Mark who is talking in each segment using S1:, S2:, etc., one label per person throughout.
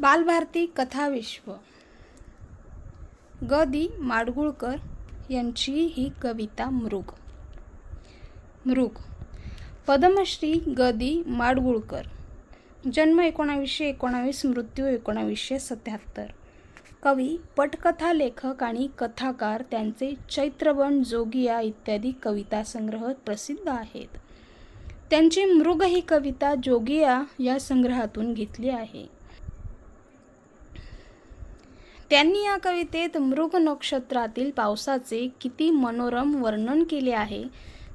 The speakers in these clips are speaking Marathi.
S1: बालभारती कथाविश्व ग दि माडगुळकर यांची ही कविता मृग. मृग. पद्मश्री ग दि माडगुळकर. जन्म एकोणावीसशे एकोणावीस मृत्यू एकोणावीसशे सत्याहत्तर. कवी पटकथा लेखक आणि कथाकार त्यांचे चैत्रवन जोगिया इत्यादी कविता संग्रह प्रसिद्ध आहेत. त्यांची मृग ही कविता जोगिया या संग्रहातून घेतली आहे. त्यांनी या कवितेत मृग नक्षत्रातील पावसाचे किती मनोरम वर्णन केले आहे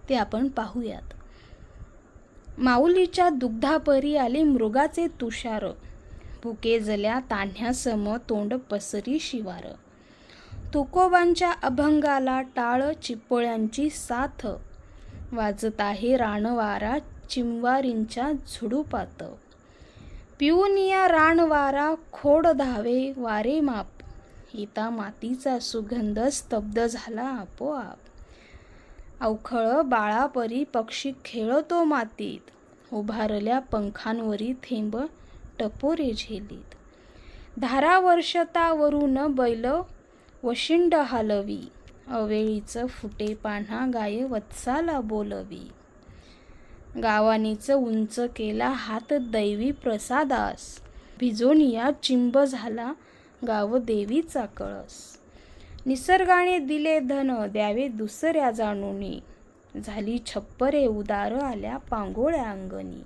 S1: ते आपण पाहूयात. माऊलीच्या दुग्धापरी आले मृगाचे तुषार. भुके जल्या तान्ह्यासम तोंड पसरी शिवार. तुकोबांच्या अभंगाला टाळ चिपोळ्यांची साथ. वाजत आहे रानवारा चिंवारींच्या झुडुपात. पिऊनिया रानवारा खोड धावे वारे माप. हिता मातीचा सुगंध स्तब्ध झाला आपोआप. अवखळ बाळापरी पक्षी खेळतो मातीत. उभारल्या पंखांवरी थेंब टपोरे झेलीत. धारा वर्षतावरून बैल वशिंड हालवी. अवेळीचं फुटे पान्हा गाय वत्साला बोलवी. गावानीच उंच केला हात दैवी प्रसादास. भिजोनिया चिंब झाला गाव देवीचा कळस. निसर्गाने दिले धन द्यावे दुसऱ्या जाणूनी. झाली छप्परे उदार आल्या पांगोळ्या अंगणी.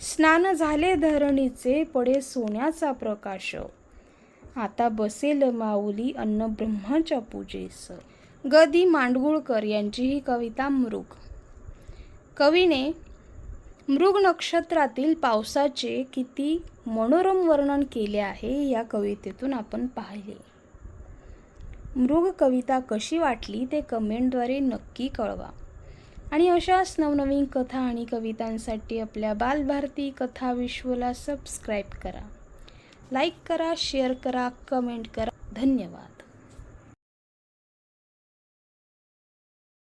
S1: स्नान झाले धरणीचे पडे सोन्याचा प्रकाश. आता बसेल माऊली अन्न ब्रह्माच्या पूजेस. ग मांडगुळकर यांची ही कविता मृग. कवीने मृग नक्षत्रातील पावसाचे किती मनोरम वर्णन केले आहे या कवितेतून आपण पाहिले. मृग कविता कशी वाटली ते कमेंटद्वारे नक्की कळवा. आणि अशाच नवनवीन कथा आणि कवितांसाठी आपल्या बालभारती कथा विश्वला सबस्क्राईब करा. लाईक करा शेअर करा कमेंट करा. धन्यवाद.